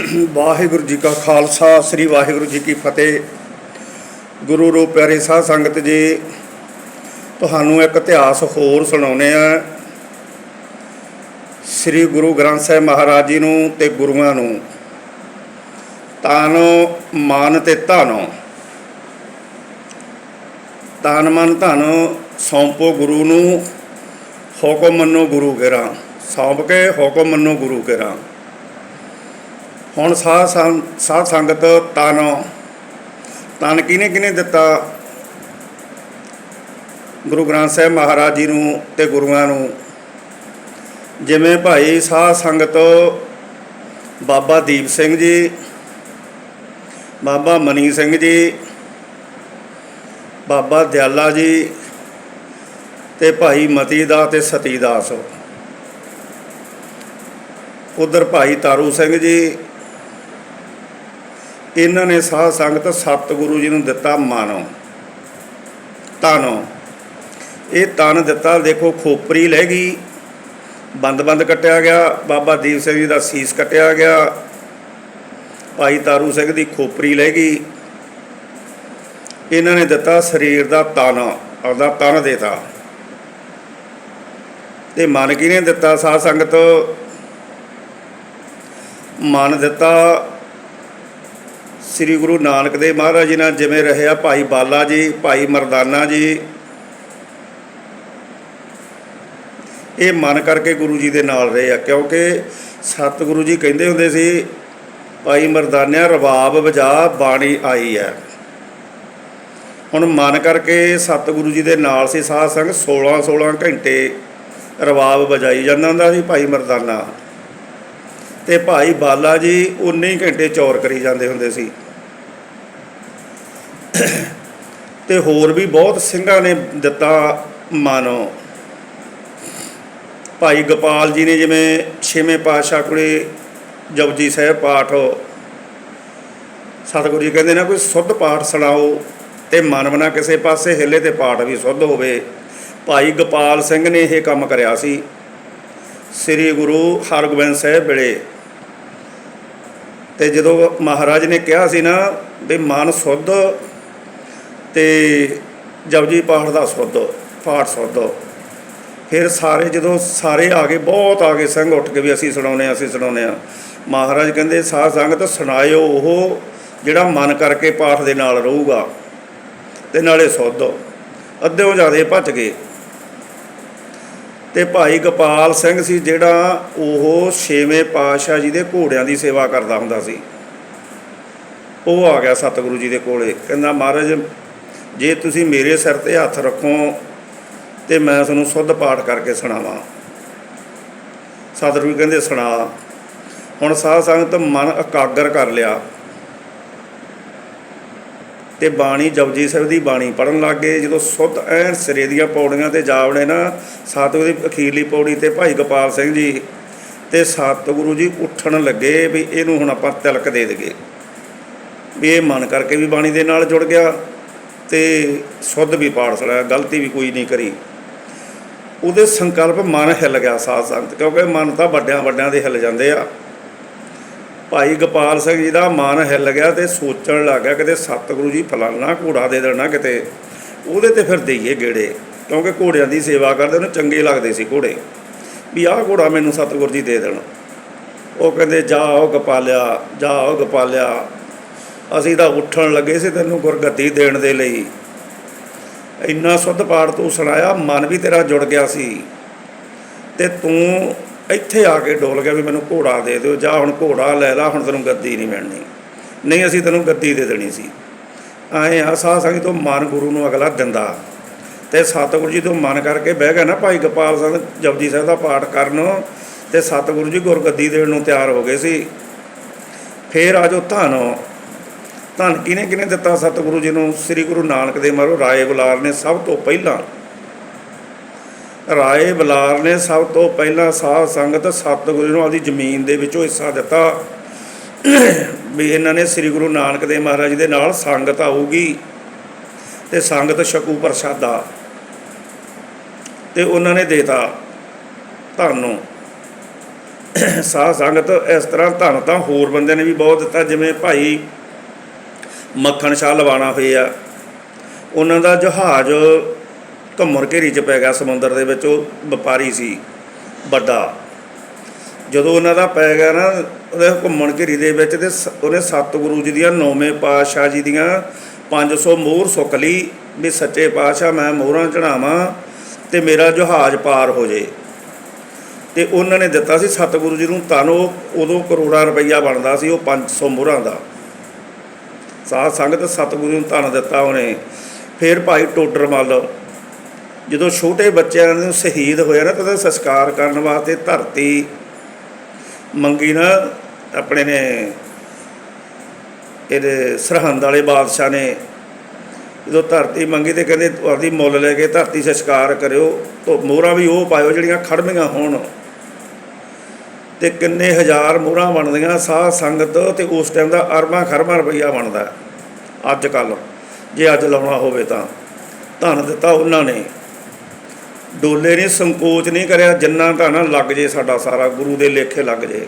ਵਾਹਿਗੁਰੂ ਜੀ ਕਾ ਖਾਲਸਾ, ਸ੍ਰੀ ਵਾਹਿਗੁਰੂ ਜੀ ਕੀ ਫਤਿਹ। ਗੁਰੂ ਰੂਪ ਪਿਆਰੇ ਸਾਧ ਸੰਗਤ ਜੀ, ਤੁਹਾਨੂੰ ਇੱਕ ਇਤਿਹਾਸ ਹੋਰ ਸੁਣਾਉਨੇ ਆ ਸ੍ਰੀ ਗੁਰੂ ਗ੍ਰੰਥ ਸਾਹਿਬ ਮਹਾਰਾਜ ਜੀ ਨੂੰ ਤੇ ਗੁਰੂਆਂ ਨੂੰ, ਤਾਨੋ, ਮਾਨ ਤੇ ਧਾਨੋ। ਤਾਨ, ਮਨ, ਧਨ ਸੌਂਪੋ ਗੁਰੂ ਨੂੰ, ਹੁਕਮ ਮੰਨੋ ਗੁਰੂ ਕੇਰਾ ਸੌਂਪ ਕੇ ਹੁਕਮ ਮੰਨੋ ਗੁਰੂ ਕੇਰਾ ਹੁਣ ਸਾਧ ਸੰਗ- ਸਾਧ ਸੰਗਤ ਤਨ ਤਨ ਕਿਹਨੇ ਕਿਹਨੇ ਦਿੱਤਾ? ਗੁਰੂ ਗ੍ਰੰਥ ਸਾਹਿਬ ਮਹਾਰਾਜ ਜੀ ਨੂੰ ਤੇ ਗੁਰੂਆਂ ਨੂੰ। ਜਿਵੇਂ ਭਾਈ ਸਾਧ ਸੰਗਤ ਬਾਬਾ ਦੀਪ ਸਿੰਘ ਜੀ, ਬਾਬਾ ਮਨੀ ਸਿੰਘ ਜੀ, ਬਾਬਾ ਦਿਆਲਾ ਜੀ ਤੇ ਭਾਈ ਮਤੀ ਦਾ ਤੇ ਸਤੀ ਦਾਸ। ਉਧਰ ਭਾਈ ਤਾਰੂ ਸਿੰਘ ਜੀ ਇਹਨਾਂ ਨੇ ਸਾਧ ਸੰਗਤ ਸਤਿਗੁਰੂ ਜੀ ਨੂੰ ਦਿੱਤਾ ਮਾਨੋ, ਤਾਨੋ। ਇਹ ਤਨ ਦਿੱਤਾ, ਦੇਖੋ ਖੋਪਰੀ ਲੈ ਗਈ, ਬੰਦ ਬੰਦ ਕੱਟਿਆ ਗਿਆ, ਬਾਬਾ ਦੀਪ ਸਿੰਘ ਜੀ ਦਾ ਸੀਸ ਕੱਟਿਆ ਗਿਆ, ਭਾਈ ਤਾਰੂ ਸਿੰਘ ਦੀ ਖੋਪਰੀ ਲੈ ਗਈ। ਇਹਨਾਂ ਨੇ ਦਿੱਤਾ ਸਰੀਰ ਦਾ ਤਨ, ਆਪਦਾ ਤਨ ਦੇਤਾ। ਤੇ ਮਨ ਕਿਹਨੇ ਦਿੱਤਾ ਸਾਧ ਸੰਗਤ? ਮਨ ਦਿੱਤਾ ਸ੍ਰੀ ਗੁਰੂ ਨਾਨਕ ਦੇਵ ਮਹਾਰਾਜ ਜੀ ਨਾਲ ਜਿਵੇਂ ਰਹਿਆ ਭਾਈ ਬਾਲਾ ਜੀ, ਭਾਈ ਮਰਦਾਨਾ ਜੀ। ਇਹ ਮਨ ਕਰਕੇ ਗੁਰੂ ਜੀ ਦੇ ਨਾਲ ਰਹੇ ਆ, ਕਿਉਂਕਿ ਸਤਿਗੁਰੂ ਜੀ ਕਹਿੰਦੇ ਹੁੰਦੇ ਸੀ, ਭਾਈ ਮਰਦਾਨਿਆ ਰਬਾਬ ਵਜਾ ਬਾਣੀ ਆਈ ਹੈ। ਹੁਣ ਮਨ ਕਰਕੇ ਸਤਿਗੁਰੂ ਜੀ ਦੇ ਨਾਲ ਸੀ, ਸਾਧ ਸੰਗ 16 16 ਘੰਟੇ ਰਬਾਬ ਵਜਾਈ ਜਾਂਦਾ ਹੁੰਦਾ ਸੀ, ਭਾਈ ਮਰਦਾਨਾ। ਤੇ ਭਾਈ ਬਾਲਾ ਜੀ ਉਨੇ ਹੀ ਘੰਟੇ ਚੌਰ ਕਰੀ ਜਾਂਦੇ ਹੁੰਦੇ ਸੀ। ਤੇ ਹੋਰ ਵੀ ਬਹੁਤ ਸਿੰਘਾਂ ਨੇ ਦਿੱਤਾ ਮਾਨੋ। ਭਾਈ ਗੋਪਾਲ ਜੀ ਨੇ ਜਿਵੇਂ ਛੇਵੇਂ ਪਾਤਸ਼ਾਹ ਕੋਲੇ ਜਪਜੀ ਸਾਹਿਬ ਪਾਠ ਸਤਿਗੁਰੂ ਜੀ ਕਹਿੰਦੇ ਨਾ, ਕੋਈ ਸੁੱਧ ਪਾਠ ਸੁਣਾਓ ਤੇ ਮਨ ਬਣਾ ਕਿਸੇ ਪਾਸੇ, ਹਿੱਲੇ ਤੇ ਪਾਠ ਵੀ ਸੁੱਧ ਹੋਵੇ। ਭਾਈ ਗੋਪਾਲ ਸਿੰਘ ਨੇ ਇਹ ਕੰਮ ਕਰਿਆ ਸੀ। ਸ੍ਰੀ ਗੁਰੂ ਹਰਗੋਬਿੰਦ ਸਾਹਿਬ ਵੇਲੇ ਤੇ ਜਦੋਂ ਮਹਾਰਾਜ ਨੇ ਕਿਹਾ ਸੀ ਨਾ ਵੀ ਮਨ ਸੁੱਧ, ਤੇ ਜਪਜੀ ਪਾਠ ਦਾ ਸੁੱਧ, ਪਾਠ ਸੁੱਧ। ਫਿਰ ਸਾਰੇ ਜਦੋਂ ਸਾਰੇ ਆ ਗਏ, ਬਹੁਤ ਆ ਗਏ ਸਿੰਘ ਉੱਠ ਕੇ ਵੀ ਅਸੀਂ ਸੁਣਾਉਨੇ ਆ ਅਸੀਂ ਸੁਣਾਉਨੇ ਆ ਮਹਾਰਾਜ ਕਹਿੰਦੇ, ਸਾਧ ਸੰਗਤ ਸੁਣਾਇਓ ਉਹ ਜਿਹੜਾ ਮਨ ਕਰਕੇ ਪਾਠ ਦੇ ਨਾਲ ਰਹੂਗਾ, ਤੇ ਨਾਲੇ ਸੁੱਧ। ਅੱਧਿਓਂ ਜ਼ਿਆਦੇ ਭੱਜ ਗਏ। ਤੇ ਭਾਈ ਗੋਪਾਲ ਸਿੰਘ ਸੀ ਜਿਹੜਾ ਉਹ ਛੇਵੇਂ ਪਾਤਸ਼ਾਹ ਜੀ ਦੇ ਘੋੜਿਆਂ ਦੀ ਸੇਵਾ ਕਰਦਾ ਹੁੰਦਾ ਸੀ। ਉਹ ਆ ਗਿਆ ਸਤਿਗੁਰੂ ਜੀ ਦੇ ਕੋਲੇ, ਕਹਿੰਦਾ, ਮਹਾਰਾਜ, ਜੇ ਤੁਸੀਂ ਮੇਰੇ ਸਿਰ ਤੇ ਹੱਥ ਰੱਖੋ ਤੇ ਮੈਂ ਤੁਹਾਨੂੰ ਸੁੱਧ ਪਾਠ ਕਰਕੇ ਸੁਣਾਵਾਂ। ਸਤਿਗੁਰੂ ਕਹਿੰਦੇ, ਸੁਣਾ। ਹੁਣ ਸਾਧ ਸੰਗਤ ਮਨ ਇਕਾਗਰ ਕਰ ਲਿਆ। ਤੇ ਬਾਣੀ ਜਪਜੀ ਸਾਹਿਬ ਦੀ ਬਾਣੀ ਪੜਨ ਗਏ। ਜਦੋਂ ਸੁੱਧ ਐਨ ਸਿਰੇ ਦੀਆਂ ਪੌੜੀਆਂ ਤੇ ਜਾ ਵੜੇ ਨਾ ਸਤਿਗੁਰੂ ਦੀ ਅਖੀਰਲੀ ਪੌੜੀ ਤੇ ਭਾਈ ਗੋਪਾਲ ਸਿੰਘ ਜੀ ਤੇ ਸਤਿਗੁਰੂ ਜੀ ਉੱਠਣ ਲੱਗੇ ਵੀ ਇਹਨੂੰ ਹੁਣ ਆਪਾਂ ਤਿਲਕ ਦੇ ਦਈਏ। ਵੀ ਇਹ ਮਨ ਕਰਕੇ ਵੀ ਬਾਣੀ ਦੇ ਨਾਲ ਜੁੜ ਗਿਆ ਤੇ ਸੁੱਧ ਵੀ ਪਾੜ ਸਲਿਆ ਗਲਤੀ ਵੀ ਕੋਈ ਨਹੀਂ ਕਰੀ। ਉਹਦੇ ਸੰਕਲਪ ਮਨ ਹਿੱਲ ਗਿਆ ਸਾਧ ਸੰਗਤ ਕਿਉਂਕਿ ਮਨ ਤਾਂ ਵੱਡਿਆਂ ਵੱਡਿਆਂ ਦੇ ਹਿੱਲ ਜਾਂਦੇ ਆ। ਭਾਈ ਗੋਪਾਲ ਸਿੰਘ ਜੀ ਦਾ ਮਨ ਹਿੱਲ ਗਿਆ ਤੇ ਸੋਚਣ ਲੱਗ ਗਿਆ ਕਿਤੇ ਸਤਿਗੁਰੂ ਜੀ ਫਲਾਨਾ ਘੋੜਾ ਦੇ ਦੇਣਾ ਕਿਤੇ। ਉਹਦੇ ਤੇ ਫਿਰ ਦੇਈਏ ਗੇੜੇ, ਕਿਉਂਕਿ ਘੋੜਿਆਂ ਦੀ ਸੇਵਾ ਕਰਦੇ ਉਹਨੂੰ ਚੰਗੇ ਲੱਗਦੇ ਸੀ ਘੋੜੇ। ਵੀ ਆਹ ਘੋੜਾ ਮੈਨੂੰ ਸਤਿਗੁਰੂ ਜੀ ਦੇ ਦੇਣ। ਉਹ ਕਹਿੰਦੇ, ਜਾਓ ਗੋਪਾਲਿਆ ਜਾਓ ਗੋਪਾਲਿਆ। ਅਸੀਂ ਤਾਂ ਉੱਠਣ ਲੱਗੇ ਸੀ ਤੈਨੂੰ ਗੁਰਗੱਦੀ ਦੇਣ ਦੇ ਲਈ। ਇੰਨਾ ਸੁੱਧ ਪਾਠ ਤੂੰ ਸੁਣਾਇਆ, ਮਨ ਵੀ ਤੇਰਾ ਜੁੜ ਗਿਆ ਸੀ। ਤੇ ਤੂੰ ਇੱਥੇ ਆ ਕੇ ਡੋਲ ਗਿਆ ਵੀ ਮੈਨੂੰ ਘੋੜਾ ਦੇ ਦਿਓ, ਜਾਂ ਹੁਣ ਘੋੜਾ ਲੈ ਲਾ, ਹੁਣ ਤੈਨੂੰ ਗੱਦੀ ਨਹੀਂ ਮਿਲਣੀ। ਨਹੀਂ, ਅਸੀਂ ਤੈਨੂੰ ਗੱਦੀ ਦੇ ਦੇਣੀ ਸੀ। ਆਏ ਆ ਸਾਧ ਸੰਗਤ ਤੋਂ ਮਨ ਗੁਰੂ ਨੂੰ ਅਗਲਾ ਦਿੰਦਾ। ਤੇ ਸਤਿਗੁਰੂ ਜੀ ਤੋਂ ਮਨ ਕਰਕੇ ਬਹਿ ਗਿਆ ਨਾ ਭਾਈ ਗੋਪਾਲ ਸਿੰਘ, ਜਪਜੀ ਸਾਹਿਬ ਦਾ ਪਾਠ ਕਰਨ, ਤੇ ਸਤਿਗੁਰੂ ਜੀ ਗੁਰਗੱਦੀ ਦੇਣ ਨੂੰ ਤਿਆਰ ਹੋ ਗਏ ਸੀ। ਫੇਰ ਆਜੋ ਧਨ। ਧਨ ਕਿਹਨੇ ਕਿਹਨੇ ਦਿੱਤਾ ਸਤਿਗੁਰੂ ਜੀ ਨੂੰ? ਸ੍ਰੀ ਗੁਰੂ ਨਾਨਕ ਦੇਵ ਮਹਾਰਾਜ ਰਾਏ ਬੁਲਾਰ ਨੇ ਸਭ ਤੋਂ ਪਹਿਲਾਂ ਰਾਏ ਬਲਾਰ ਨੇ ਸਭ ਤੋਂ ਪਹਿਲਾਂ ਸਾਧ ਸੰਗਤ ਸਤਿਗੁਰੂ ਨੂੰ ਆਪਦੀ ਜ਼ਮੀਨ ਦੇ ਵਿੱਚੋਂ ਹਿੱਸਾ ਦਿੱਤਾ। ਵੀ ਇਹਨਾਂ ਨੇ ਸ੍ਰੀ ਗੁਰੂ ਨਾਨਕ ਦੇਵ ਮਹਾਰਾਜ ਦੇ ਨਾਲ ਸੰਗਤ ਆਊਗੀ ਤੇ ਸੰਗਤ ਸ਼ਕੂ ਪ੍ਰਸ਼ਾਦਾ ਤੇ ਉਹਨਾਂ ਨੇ ਦੇਤਾ ਧਨ। ਨੂੰ ਸਾਧ ਸੰਗਤ ਇਸ ਤਰ੍ਹਾਂ ਧਨ ਤਾਂ ਹੋਰ ਬੰਦੇ ਨੇ ਵੀ ਬਹੁਤ ਦਿੱਤਾ, ਜਿਵੇਂ ਭਾਈ ਮੱਖਣ ਸ਼ਾਹ ਲਵਾਣਾ ਹੋਏ ਆ। ਉਹਨਾਂ ਦਾ ਜਹਾਜ਼ ਘੁੰਮਰ ਘੇਰੀ ਚ ਪੈ ਗਿਆ ਸਮੁੰਦਰ ਦੇ ਵਿੱਚ, ਉਹ ਵਪਾਰੀ ਸੀ, ਵੱਡਾ। ਜਦੋਂ ਉਹਨਾਂ ਦਾ ਪੈ ਗਿਆ ਨਾ, ਉਹਦੇ ਘੁੰਮਣ ਘੇਰੀ ਦੇ ਵਿੱਚ ਤੇ ਸ- ਉਹਨੇ ਸਤਿਗੁਰੂ ਜੀ ਦੀਆਂ ਨੌਵੇਂ ਪਾਤਸ਼ਾਹ ਜੀ ਦੀਆਂ 500 ਮੋਹਰ ਸੁੱਕ ਲਈ ਵੀ ਸੱਚੇ ਪਾਤਸ਼ਾਹ ਮੈਂ ਮੋਹਰਾਂ ਚੜਾਵਾਂ ਤੇ ਮੇਰਾ ਜਹਾਜ਼ ਪਾਰ ਹੋ ਜੇ। ਤੇ ਉਹਨਾਂ ਨੇ ਦਿੱਤਾ ਸੀ ਸਤਿਗੁਰੂ ਜੀ ਨੂੰ ਤਨ ਉਹ ਉਦੋਂ ਕਰੋੜਾਂ ਰੁਪਈਆ ਬਣਦਾ ਸੀ, ਉਹ 500 ਮੋਹਰਾਂ ਦਾ। ਸਾਧ ਸੰਗਤ ਸਤਿਗੁਰੂ ਨੂੰ ਧਨ ਦਿੱਤਾ ਉਹਨੇ। ਫਿਰ ਭਾਈ ਟੋਡਰ ਮੱਲ ਜਦੋਂ ਛੋਟੇ ਬੱਚਿਆਂ ਨੂੰ ਸ਼ਹੀਦ ਹੋਇਆ ਨਾ ਤਾਂ ਉਹਦਾ ਸੰਸਕਾਰ ਕਰਨ ਵਾਸਤੇ ਧਰਤੀ ਮੰਗੀ ਨਾ, ਆਪਣੇ ਨੇ ਇਹਦੇ ਸਰਹੰਦ ਵਾਲੇ ਬਾਦਸ਼ਾਹ ਨੇ ਜਦੋਂ ਧਰਤੀ ਮੰਗੀ ਤੇ ਕਹਿੰਦੇ ਤੁਹਾਡੀ ਮੁੱਲ ਲੈ ਕੇ ਧਰਤੀ ਸੰਸਕਾਰ ਕਰਿਓ, ਤੋ ਮੋਹਰਾਂ ਵੀ ਉਹ ਪਾਇਓ ਜਿਹੜੀਆਂ ਖੜਮੀਆਂ ਹੋਣ। ਤੇ ਕਿੰਨੇ ਹਜ਼ਾਰ ਮੋਹਰਾਂ ਬਣਦੀਆਂ, ਸਾਧ ਸੰਗਤ ਤੇ ਉਸ ਟਾਈਮ ਦਾ ਅਰਬਾਂ ਖਰਬਾਂ ਰੁਪਈਆ ਬਣਦਾ। ਅੱਜ ਕੱਲ ਜੇ ਅੱਜ ਲਾਉਣਾ ਹੋਵੇ ਤਾਂ ਧਨ ਦਿੱਤਾ ਉਹਨਾਂ ਨੇ। ਡੋਲੇ ਨੇ ਸੰਕੋਚ ਨਹੀਂ ਕਰਿਆ, ਜਿੰਨਾ ਧਨ ਲੱਗ ਜੇ ਸਾਡਾ ਸਾਰਾ, ਗੁਰੂ ਦੇ ਲੇਖੇ ਲੱਗ ਜੇ।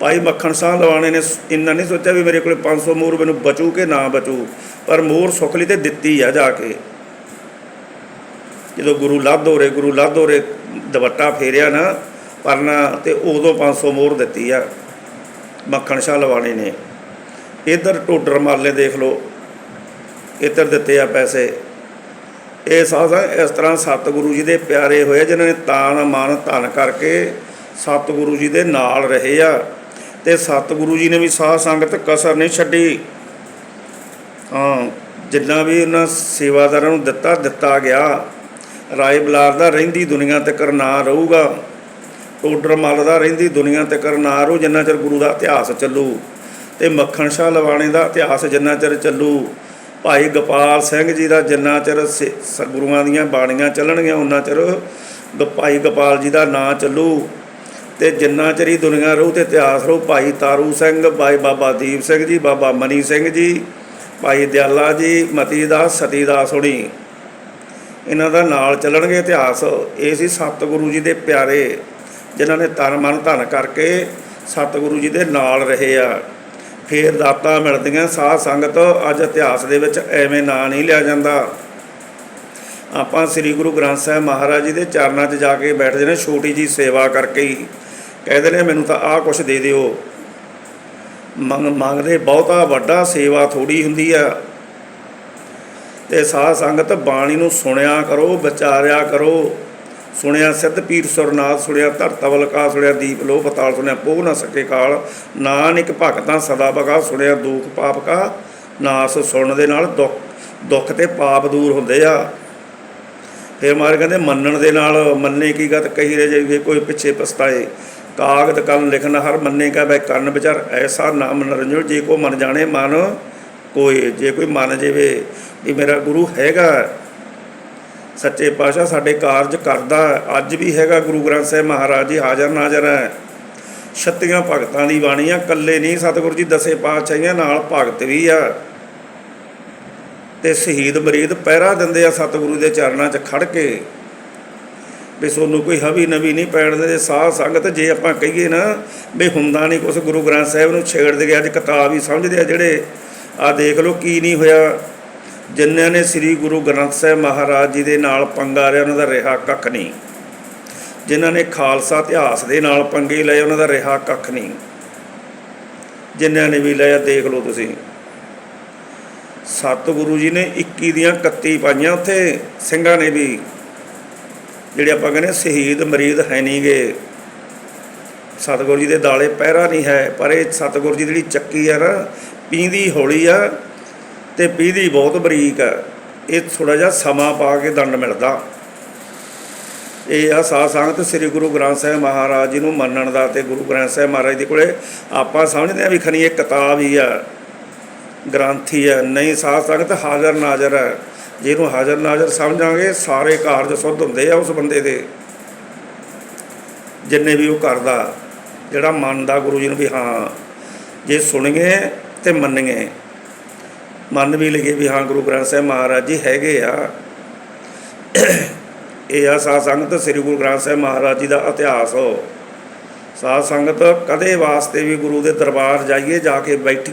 ਭਾਈ ਮੱਖਣ ਸਾਹ ਲਵਾਣੇ ਨੇ, ਇੰਨਾ ਨਹੀਂ ਸੋਚਿਆ ਵੀ ਮੇਰੇ ਕੋਲ 500 ਮੋਹਰ ਮੈਨੂੰ ਬਚੂ ਕਿ ਨਾ ਬਚੂ, ਪਰ ਮੋਹਰ ਸੁੱਖ ਲਈ ਤੇ ਦਿੱਤੀ ਆ ਜਾ ਕੇ। ਜਦੋਂ ਗੁਰੂ ਲਾਧੋਰੇ ਗੁਰੂ ਲਾਧੋਰੇ ਦੁਪੱਟਾ ਫੇਰਿਆ ਨਾ ਪਰਨਾ, ਤੇ ਉਦੋਂ 500 ਮੋਹਰ ਦਿੱਤੀ ਆ, ਮੱਖਣ ਸ਼ਾਹ ਲਵਾਣੇ ਨੇ। ਇਧਰ ਟੋਡਰ ਮਾਲੇ ਦੇਖ ਲਓ, ਇੱਧਰ ਦਿੱਤੇ ਆ ਪੈਸੇ। ਇਹ ਸਾਧਾ ਇਸ ਤਰ੍ਹਾਂ ਸਤਿਗੁਰੂ ਜੀ ਦੇ ਪਿਆਰੇ ਹੋਏ ਜਿਨ੍ਹਾਂ ਨੇ ਤਾਨ ਮਨ ਧਨ ਕਰਕੇ ਸਤਿਗੁਰੂ ਜੀ ਦੇ ਨਾਲ ਰਹੇ ਆ। ਤੇ ਸਤਿਗੁਰੂ ਜੀ ਨੇ ਵੀ ਸਾਧ ਸੰਗਤ ਕਸਰ ਨਹੀਂ ਛੱਡੀ। ਹਾਂ, ਜਿੰਨਾ ਵੀ ਉਹਨਾਂ ਸੇਵਾਦਾਰਾਂ ਨੂੰ ਦਿੱਤਾ ਦਿੱਤਾ ਗਿਆ। ਰਾਏ ਬਲਾਰ ਦਾ ਰਹਿੰਦੀ ਦੁਨੀਆ ਤੱਕ ਨਾ ਰਹੂਗਾ। ਟੋਡਰ ਮੱਲ ਦਾ ਰਹਿੰਦੀ ਦੁਨੀਆ ਤੱਕ ਨਾ ਰਹੂ, ਜਿੰਨਾ ਚਿਰ ਗੁਰੂ ਦਾ ਇਤਿਹਾਸ ਚੱਲੂ। ਤੇ ਮੱਖਣ ਸ਼ਾਹ ਲਵਾਣੇ ਦਾ ਇਤਿਹਾਸ ਜਿੰਨਾ ਚਿਰ ਚੱਲੂ। ਭਾਈ ਗੋਪਾਲ ਸਿੰਘ ਜੀ ਦਾ ਜਿੰਨਾ ਚਿਰ ਸੇ- ਸ- ਗੁਰੂਆਂ ਦੀਆਂ ਬਾਣੀਆਂ ਚੱਲਣਗੀਆਂ ਉਹਨਾਂ ਚਿਰ ਗ- ਭਾਈ ਗੋਪਾਲ ਜੀ ਦਾ ਨਾਂ ਚੱਲੂ। ਤੇ ਜਿੰਨਾ ਚਿਰ ਹੀ ਦੁਨੀਆ ਰਹੂ ਤੇ ਇਤਿਹਾਸ ਰਹੂ, ਭਾਈ ਤਾਰੂ ਸਿੰਘ, ਭਾਈ ਬਾਬਾ ਦੀਪ ਸਿੰਘ ਜੀ, ਬਾਬਾ ਮਨੀ ਸਿੰਘ ਜੀ, ਭਾਈ ਦਿਆਲਾ ਜੀ, ਮਤੀ ਦਾਸ, ਸਤੀ ਦਾਸ ਹੋਣੀ। ਇਹਨਾਂ ਦਾ ਨਾਲ ਚੱਲਣਗੇ ਇਤਿਹਾਸ। ਇਹ ਸੀ ਸਤਿਗੁਰੂ ਜੀ ਦੇ ਪਿਆਰੇ, ਜਿਨ੍ਹਾਂ ਨੇ ਤਨ ਮਨ ਧਨ ਕਰਕੇ ਸਤਿਗੁਰੂ ਜੀ ਦੇ ਨਾਲ ਰਹੇ ਆ। ਫੇਰ ਦਾਤਾਂ ਮਿਲਦੀਆਂ, ਸਾਧ ਸੰਗਤ ਅੱਜ ਇਤਿਹਾਸ ਦੇ ਵਿੱਚ ਐਵੇਂ ਨਾਂ ਨਹੀਂ ਲਿਆ ਜਾਂਦਾ। ਆਪਾਂ ਸ੍ਰੀ ਗੁਰੂ ਗ੍ਰੰਥ ਸਾਹਿਬ ਮਹਾਰਾਜ ਜੀ ਦੇ ਚਰਨਾਂ 'ਚ ਜਾ ਕੇ ਬੈਠ ਜਨੇ ਛੋਟੀ ਜੀ ਸੇਵਾ ਕਰਕੇ ਹੀ। ਕਹਿੰਦੇ ਨੇ, ਮੈਨੂੰ ਤਾਂ ਆਹ ਕੁਛ ਦੇ ਦਿਓ। ਮੰਗ, ਮੰਗਦੇ ਬਹੁਤਾ ਵੱਡਾ ਸੇਵਾ ਥੋੜੀ ਹੁੰਦੀ ਆ। ਤੇ ਸਾਧ ਸੰਗਤ ਬਾਣੀ ਨੂੰ ਸੁਣਿਆ ਕਰੋ, ਵਿਚਾਰਿਆ ਕਰੋ। ਸੁਣਿਆ ਸਿੱਧ ਪੀਰ ਸੁਰਨਾਥ, ਸੁਣਿਆ ਧਰਤਾ ਵਲਕਾ ਸੁਣਿਆ ਦੀਪ ਲੋ ਪਤਾਲ ਸੁਣਿਆ ਪੋਹ ਨਾ ਸਕੇ ਕਾਲ। ਨਾਨਕ ਭਗਤਾਂ ਸਦਾ ਬਗਾ, ਸੁਣਿਆ ਦੁਖ ਪਾਪ ਕਾ ਨਾਸ ਸੁਣਨ ਦੇ ਨਾਲ ਦੁੱਖ ਦੁੱਖ ਤੇ ਪਾਪ ਦੂਰ ਹੁੰਦੇ ਆ। ਫਿਰ ਮਾਰ ਕਹਿੰਦੇ, ਮੰਨਣ ਦੇ ਨਾਲ ਮੰਨੇ ਕੀ ਗਤ ਕਹੀ ਰਹੇ ਜੇ ਕੋਈ ਪਿੱਛੇ ਪਛਤਾਏ। ਕਾਗਦ ਕਲ ਲਿਖਣ ਹਰ ਮੰਨੇ ਕਾ ਬੈ ਕਰਨ ਵਿਚਾਰ, ਐਸਾ ਨਾਮ ਨਰੰਜੋ ਜੇ ਕੋ ਮਨ ਜਾਣੇ ਮਨ ਕੋਏ। ਜੇ ਕੋਈ ਮੰਨ ਜਾਵੇ, ਵੀ ਮੇਰਾ ਗੁਰੂ ਹੈਗਾ ਸੱਚੇ ਪਾਤਸ਼ਾਹ ਸਾਡੇ ਕਾਰਜ ਕਰਦਾ ਅੱਜ ਵੀ ਹੈਗਾ ਗੁਰੂ ਗ੍ਰੰਥ ਸਾਹਿਬ ਮਹਾਰਾਜ ਜੀ ਹਾਜ਼ਰ ਨਾਜ਼ਰ ਹੈ। ਛੱਤੀਆਂ ਭਗਤਾਂ ਦੀ ਬਾਣੀ ਆ ਕੱਲੇ ਨਹੀਂ, ਸਤਿਗੁਰੂ ਜੀ ਦਸੇ ਪਾਤਸ਼ਾਹੀਆਂ ਨਾਲ ਭਗਤ ਵੀ ਆ। ਤੇ ਸ਼ਹੀਦ ਮਰੀਦ ਪਹਿਰਾ ਦਿੰਦੇ ਆ ਸਤਿਗੁਰੂ ਦੇ ਚਰਨਾਂ 'ਚ ਖੜ ਕੇ। ਵੀ ਸੋਨੂੰ ਕੋਈ ਹਵੀ ਨਵੀ ਨਹੀਂ ਪੈਣ ਦੇ ਸਾਹ ਸੰਗਤ ਜੇ ਆਪਾਂ ਕਹੀਏ ਨਾ, ਵੀ ਹੁੰਦਾ ਨਹੀਂ ਕੁਛ, ਗੁਰੂ ਗ੍ਰੰਥ ਸਾਹਿਬ ਨੂੰ ਛੇੜ ਦੇ ਗਿਆ ਅੱਜ ਕਿਤਾਬ ਹੀ ਸਮਝਦੇ ਆ ਜਿਹੜੇ। ਆ ਦੇਖ ਲਓ ਕੀ ਨਹੀਂ ਹੋਇਆ। ਜਿਨ੍ਹਾਂ ਨੇ ਸ੍ਰੀ ਗੁਰੂ ਗ੍ਰੰਥ ਸਾਹਿਬ ਮਹਾਰਾਜ ਜੀ ਦੇ ਨਾਲ ਪੰਗਾ ਲਿਆ, ਉਹਨਾਂ ਦਾ ਰਿਹਾ ਕੱਖ ਨਹੀਂ। ਜਿਨ੍ਹਾਂ ਨੇ ਖਾਲਸਾ ਇਤਿਹਾਸ ਦੇ ਨਾਲ ਪੰਗੇ ਲਏ, ਉਹਨਾਂ ਦਾ ਰਿਹਾ ਕੱਖ ਨਹੀਂ। ਜਿਨ੍ਹਾਂ ਨੇ ਵੀ ਲਿਆ, ਦੇਖ ਲਓ ਤੁਸੀਂ। ਸਤਿਗੁਰੂ ਜੀ ਨੇ 21 ਦੀਆਂ 31 ਪਾਈਆਂ, ਉੱਥੇ ਸਿੰਘਾਂ ਨੇ ਵੀ, ਜਿਹੜੇ ਆਪਾਂ ਕਹਿੰਦੇ ਸ਼ਹੀਦ ਮਰੀਦ ਹੈ ਨਹੀਂਗੇ ਸਤਿਗੁਰੂ ਜੀ ਦੇ ਦਾਲੇ ਪਹਿਰਾ ਨਹੀਂ ਹੈ, ਪਰ ਇਹ ਸਤਿਗੁਰੂ ਜੀ ਜਿਹੜੀ ਚੱਕੀ ਆ ਨਾ, ਪੀਂਦੀ ਹੌਲੀ ਆ ਤੇ ਪੀਂਦੀ ਬਹੁਤ ਬਰੀਕ ਹੈ ਇਹ ਥੋੜਾ ਜਿਹਾ ਸਮਾਂ ਪਾ ਕੇ ਦੰਡ ਮਿਲਦਾ। ਇਹ ਆ ਸਾਧ ਸੰਗਤ ਸ੍ਰੀ ਗੁਰੂ ਗ੍ਰੰਥ ਸਾਹਿਬ ਮਹਾਰਾਜ ਜੀ ਨੂੰ ਮੰਨਣ ਦਾ ਤੇ ਗੁਰੂ ਗ੍ਰੰਥ ਸਾਹਿਬ ਮਹਾਰਾਜ ਦੇ ਕੋਲੇ ਆਪਾਂ ਸਮਝਦੇ ਆ ਵੀ ਖਣੀ ਇਹ ਕਿਤਾਬ ਹੀ ਆ, ਗ੍ਰੰਥੀ ਹੈ ਨਹੀਂ, ਸਾਧ ਸੰਗਤ ਹਾਜ਼ਰ ਨਾਜ਼ਰ ਹੈ ਜਿਹਨੂੰ ਹਾਜ਼ਰ ਨਾਜ਼ਰ ਸਮਝਾਂਗੇ, ਸਾਰੇ ਕਾਰਜ ਸੁੱਧ ਹੁੰਦੇ ਆ ਉਸ ਬੰਦੇ ਦੇ। ਜਿੰਨੇ ਵੀ ਉਹ ਕਰਦਾ, ਜਿਹੜਾ ਮੰਨਦਾ ਗੁਰੂ ਜੀ ਨੂੰ ਵੀ ਹਾਂ, ਜੇ ਸੁਣੀਏ ਤੇ ਮੰਨੀਏ ਮੰਨ ਵੀ ਲਈਏ ਵੀ ਹਾਂ, ਗੁਰੂ ਗ੍ਰੰਥ ਸਾਹਿਬ ਮਹਾਰਾਜ ਜੀ ਹੈਗੇ ਆ। ਇਹ ਆ ਸਾਧ ਸੰਗਤ, ਸ੍ਰੀ ਗੁਰੂ ਗ੍ਰੰਥ ਸਾਹਿਬ ਮਹਾਰਾਜ ਜੀ ਦਾ ਇਤਿਹਾਸ। ਸਾਧ ਸੰਗਤ ਕਦੇ ਵਾਸਤੇ ਵੀ ਗੁਰੂ ਦੇ ਦਰਬਾਰ ਜਾਈਏ, ਜਾ ਕੇ ਬੈਠੀ